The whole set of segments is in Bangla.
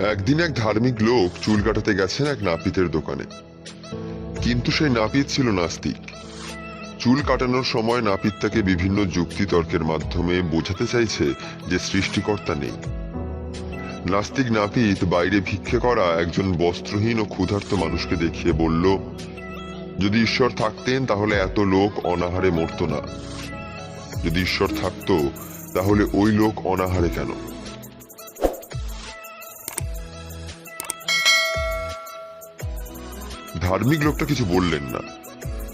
একদিন এক ধার্মিক লোক চুল কাটাতে গেছেন এক নাপিতের দোকানে। কিন্তু সেই নাপিত ছিল নাস্তিক। চুল কাটানোর সময় নাপিত তাকে বিভিন্ন যুক্তি তর্কের মাধ্যমে বোঝাতে চাইছে যে সৃষ্টিকর্তা নেই। নাস্তিক নাপিত বাইরে ভিক্ষে করা একজন বস্ত্রহীন ও ক্ষুধার্ত মানুষকে দেখিয়ে বলল, যদি ঈশ্বর থাকতেন তাহলে এত লোক অনাহারে মরত না। যদি ঈশ্বর থাকতো, তাহলে ওই লোক অনাহারে কেন? ধার্মিক লোকটা কিছু বললেন না।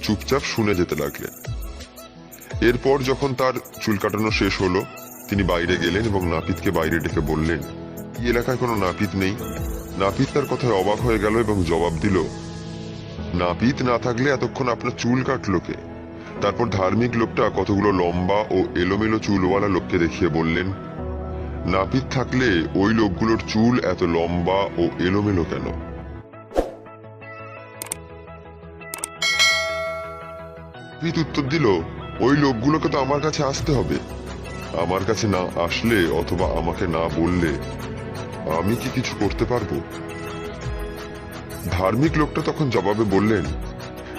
চুপচাপ শুনে যেতে লাগলেন। এরপর যখন তার চুল কাটানো শেষ হলো, তিনি বাইরে গেলেন এবং নাপিতকে বাইরে ডেকে বললেন এই এলাকায় কোনো নাপিত নেই? নাপিত তার কথায় অবাক হয়ে গেল এবং জবাব দিল, নাপিত না থাকলে এতক্ষণ আপনার চুল কাটলো কে? তারপর ধার্মিক লোকটা কতগুলো লম্বা ও এলোমেলো চুলওয়ালা লোককে দেখিয়ে বললেন, নাপিত থাকলে ওই লোকগুলোর চুল এত লম্বা ও এলোমেলো কেন? নাপিত উত্তর দিল, ওই লোকগুলোকে তো আমার কাছে আসতে হবে। আমার কাছে না আসলে অথবা আমাকে না বললে আমি কি কিছু করতে পারব? ধার্মিক লোকটা তখন জবাবে বললেন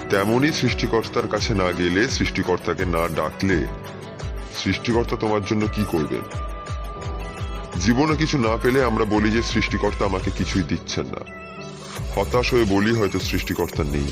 তেমনি সৃষ্টিকর্তার কাছে না গেলে সৃষ্টিকর্তাকে না ডাকলে সৃষ্টিকর্তা তোমার জন্য কি করবেন? জীবনে কিছু না পেলে আমরা বলি যে সৃষ্টিকর্তা আমাকে কিছুই দিচ্ছেন না। হতাশ হয়ে বলি হয়তো সৃষ্টিকর্তা নেই।